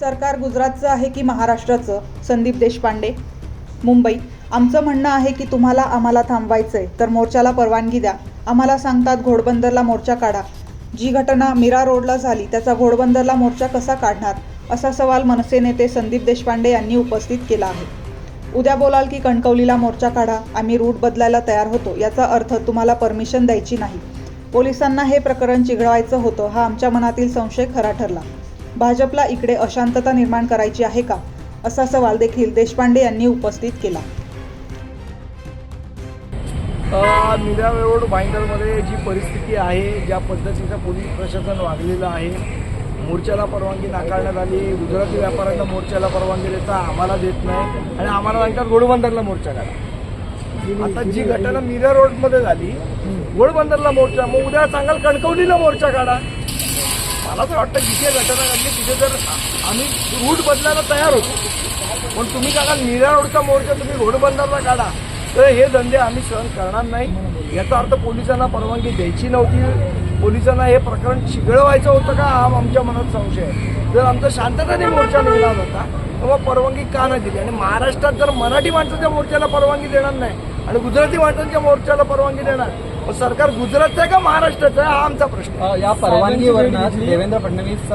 सरकार गुजरातचं आहे की महाराष्ट्राचं? संदीप देशपांडे मुंबई. आमचं म्हणणं आहे की तुम्हाला आम्हाला थांबवायचं आहे तर मोर्चाला परवानगी द्या. आम्हाला सांगतात घोडबंदरला मोर्चा काढा. जी घटना मीरा रोडला झाली त्याचा घोडबंदरला मोर्चा कसा काढणार? असा सवाल मनसे नेते संदीप देशपांडे यांनी उपस्थित केला आहे. उद्या बोलाल की कणकवलीला मोर्चा काढा आम्ही रूट बदलायला तयार होतो याचा अर्थ तुम्हाला परमिशन द्यायची नाही. पोलिसांना हे प्रकरण चिघळवायचं होतं हा आमच्या मनातील संशय खरा ठरला. भाजपला इकडे अशांतता निर्माण करायची आहे का? असा सवाल देखील देशपांडे यांनी उपस्थित केला. मीरा रोड भाईंदरमध्ये जी परिस्थिती आहे ज्या पद्धतीचं पोलीस प्रशासन वागलेलं आहे मोर्चाला परवानगी नाकारण्यात आली गुजराती व्यापाऱ्यांना मोर्चाला परवानगी देता आम्हाला देत नाही आणि आम्हाला सांगतात घोडबंदरला मोर्चा काढा आता जी घटना मीरा रोडमध्ये झाली घोडबंदरला मोर्चा मग उद्या सांगाल कणकवलीला मोर्चा काढा. मला तर वाटतं जिथे घटना घडली तिथे जर आम्ही रूट बदलायला तयार होतो पण तुम्ही सांगाल मीरा रोडचा मोर्चा तुम्ही घोडबंदरला काढा तर हे धंदे आम्ही सहन करणार नाही. याचा अर्थ पोलिसांना परवानगी द्यायची नव्हती. पोलिसांना हे प्रकरण चिघळवायचं होतं का हा आमच्या मनात संशय आहे. जर आमचा शांततेने मोर्चा निघाला होता तर मग परवानगी का नाही दिली? आणि महाराष्ट्रात जर मराठी माणसाच्या मोर्चाला परवानगी देणार नाही आणि गुजराती माणसांच्या मोर्चाला परवानगी देणार सरकार गुजरातचं आहे का महाराष्ट्राचं आहे? हा आमचा प्रश्न. या परवानगीवरनं देवेंद्र फडणवीस